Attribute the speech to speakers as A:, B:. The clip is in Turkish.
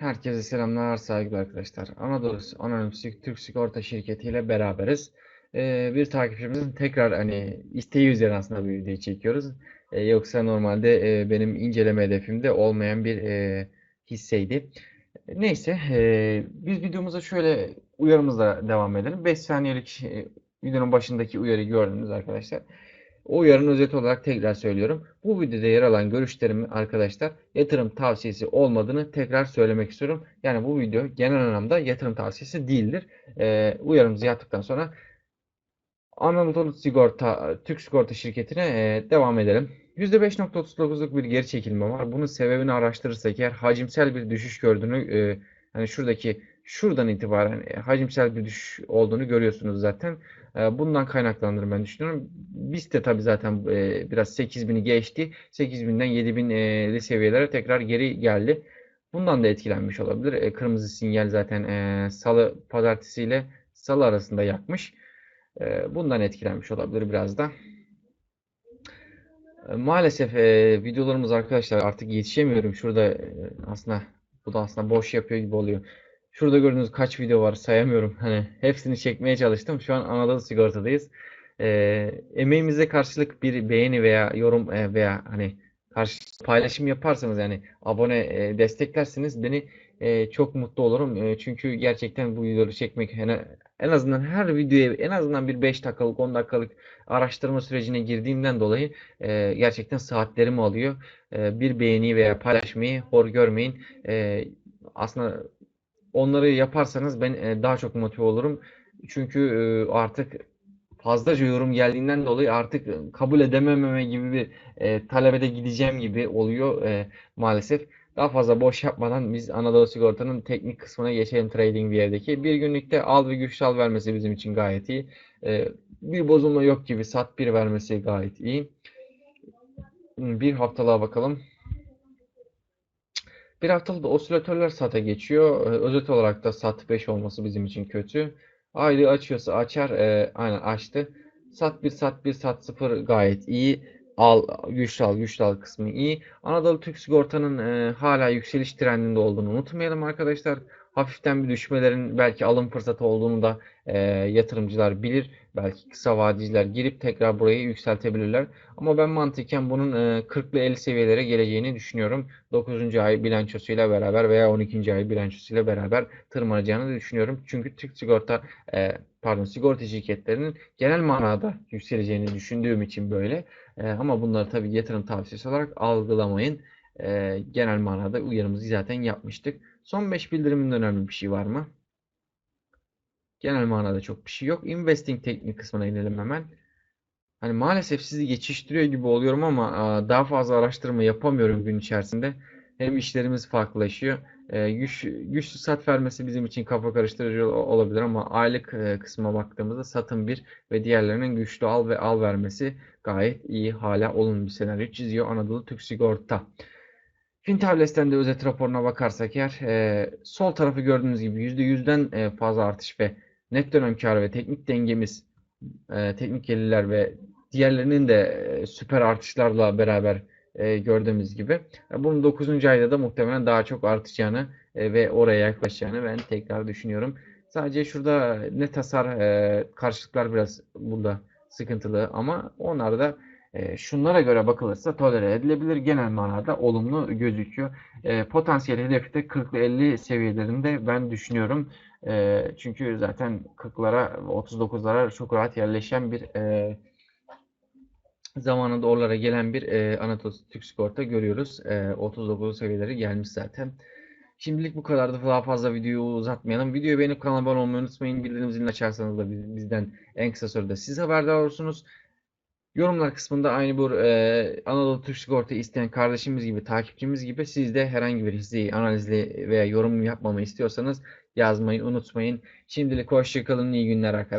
A: Herkese selamlar, saygılar arkadaşlar. Anadolu Anonim Türk Sigorta Şirketi ile beraberiz. Ee, bir takipçimizin tekrar hani isteği üzerine aslında bir video çekiyoruz. Ee, yoksa normalde e, benim inceleme hedefimde olmayan bir e, hisseydi. Neyse, e, biz videomuza şöyle uyarımızla devam edelim. 5 saniyelik e, videonun başındaki uyarıyı gördünüz arkadaşlar. O uyarının özeti olarak tekrar söylüyorum. Bu videoda yer alan görüşlerimi arkadaşlar yatırım tavsiyesi olmadığını tekrar söylemek istiyorum. Yani bu video genel anlamda yatırım tavsiyesi değildir. Ee, uyarımızı yaptıktan sonra Anadolu Sigorta, Türk Sigorta şirketine e, devam edelim. %5.39'luk bir geri çekilme var. Bunun sebebini araştırırsak eğer hacimsel bir düşüş gördüğünü e, hani şuradaki şuradan itibaren e, hacimsel bir düşüş olduğunu görüyorsunuz zaten. E, bundan kaynaklandığını ben düşünüyorum. BIST de tabii zaten e, biraz 8000'i geçti. 8000'den 7000'li seviyelere tekrar geri geldi. Bundan da etkilenmiş olabilir. Kırmızı sinyal zaten salı pazartesi ile salı arasında yakmış. Bundan etkilenmiş olabilir biraz da. Maalesef videolarımız arkadaşlar artık yetişemiyorum. Şurada aslında bu da aslında boş yapıyor gibi oluyor. Şurada gördüğünüz kaç video var sayamıyorum. Hani hepsini çekmeye çalıştım. Şu an Anadolu Sigorta'dayız. E, emeğimize karşılık bir beğeni veya yorum e, veya hani karşı paylaşım yaparsanız yani abone e, desteklerseniz beni e, çok mutlu olurum. E, çünkü gerçekten bu videoları çekmek en, en azından her videoya en azından bir 5 dakikalık 10 dakikalık araştırma sürecine girdiğimden dolayı e, gerçekten saatlerimi alıyor. E, bir beğeni veya paylaşmayı hor görmeyin. E, aslında onları yaparsanız ben e, daha çok motive olurum. Çünkü e, artık fazlaca yorum geldiğinden dolayı artık kabul edemememe gibi bir e, talebede gideceğim gibi oluyor e, maalesef. Daha fazla boş yapmadan biz Anadolu Sigorta'nın teknik kısmına geçelim trading bir yerdeki. Bir günlükte al ve güç al vermesi bizim için gayet iyi. E, bir bozulma yok gibi sat bir vermesi gayet iyi. Bir haftalığa bakalım. Bir haftalık da osilatörler SAT'a geçiyor. Ee, özet olarak da SAT 5 olması bizim için kötü. Aylığı açıyorsa açar. E, aynen açtı. SAT 1, SAT 1, SAT 0 gayet iyi. Al, güçlü al, güçlü al kısmı iyi. Anadolu Türk Sigorta'nın e, hala yükseliş trendinde olduğunu unutmayalım arkadaşlar hafiften bir düşmelerin belki alım fırsatı olduğunu da e, yatırımcılar bilir. Belki kısa vadiciler girip tekrar burayı yükseltebilirler. Ama ben mantıken bunun e, 40 ile 50 seviyelere geleceğini düşünüyorum. 9. ay bilançosuyla beraber veya 12. ay bilançosuyla beraber tırmanacağını düşünüyorum. Çünkü Türk sigorta e, pardon sigorta şirketlerinin genel manada yükseleceğini düşündüğüm için böyle. E, ama bunları tabii yatırım tavsiyesi olarak algılamayın. E, genel manada uyarımızı zaten yapmıştık. Son 5 bildiriminde önemli bir şey var mı? Genel manada çok bir şey yok. Investing teknik kısmına inelim hemen. Hani maalesef sizi geçiştiriyor gibi oluyorum ama daha fazla araştırma yapamıyorum gün içerisinde. Hem işlerimiz farklılaşıyor. Güç, güçlü sat vermesi bizim için kafa karıştırıcı olabilir ama aylık kısma baktığımızda satın bir ve diğerlerinin güçlü al ve al vermesi gayet iyi hala olumlu bir senaryo çiziyor Anadolu Türk Sigorta. Fintables'ten de özet raporuna bakarsak eğer e, sol tarafı gördüğünüz gibi %100'den e, fazla artış ve net dönem karı ve teknik dengemiz e, teknik gelirler ve diğerlerinin de e, süper artışlarla beraber e, gördüğümüz gibi. E, bunun 9. ayda da muhtemelen daha çok artacağını e, ve oraya yaklaşacağını ben tekrar düşünüyorum. Sadece şurada net hasar e, karşılıklar biraz burada sıkıntılı ama onlar da e, şunlara göre bakılırsa tolere edilebilir. Genel manada olumlu gözüküyor. E, potansiyel hedefi de 40 50 seviyelerinde ben düşünüyorum. E, çünkü zaten 40'lara 39'lara çok rahat yerleşen bir e, zamanında oralara gelen bir e, Anadolu Türk Sigorta görüyoruz. E, 39 seviyeleri gelmiş zaten. Şimdilik bu kadardı. Daha fazla videoyu uzatmayalım. Videoyu beğenip kanala abone olmayı unutmayın. Bildirim zilini açarsanız da bizden en kısa sürede siz haberdar olursunuz. Yorumlar kısmında aynı bu e, Anadolu Türk Sigorta isteyen kardeşimiz gibi, takipçimiz gibi siz de herhangi bir hisseyi analizli veya yorum yapmamı istiyorsanız yazmayı unutmayın. Şimdilik hoşçakalın, iyi günler arkadaşlar.